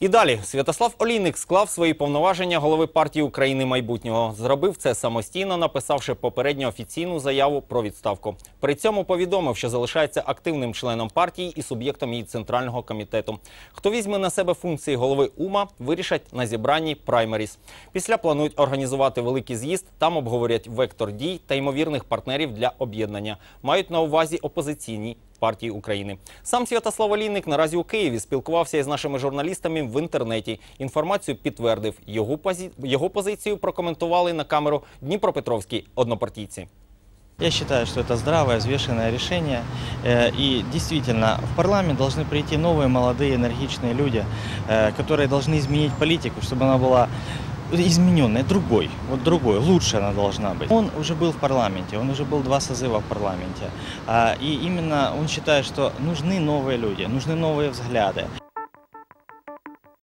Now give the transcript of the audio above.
І далі Святослав Олійник склав свої повноваження голови партії України майбутнього. Зробив це самостійно, написавши попередньо офіційну заяву про відставку. При цьому повідомив, що залишається активним членом партії і суб'єктом її центрального комітету. Хто візьме на себе функції голови УМА, вирішать на зібранні праймеріс. Після планують організувати великий з'їзд. Там обговорять вектор дій та ймовірних партнерів для об'єднання. Мають на увазі опозиційні партії України. Сам Святослав Олійник наразі у Києві спілкувався із нашими журналістами в інтернеті. Інформацію підтвердив. Його, позі... Його позицію прокоментували на камеру Дніпропетровські однопартійці. Я считаю, что это здравое, взвешенное решение. Э, И действительно, в парламент должны прийти новые, молодые, энергичные люди, э, которые должны изменить политику, чтобы она была измененной, другой, вот другой, лучше она должна быть. Он уже был в парламенте, он уже был два созыва в парламенте. А, И именно он считает, что нужны новые люди, нужны новые взгляды.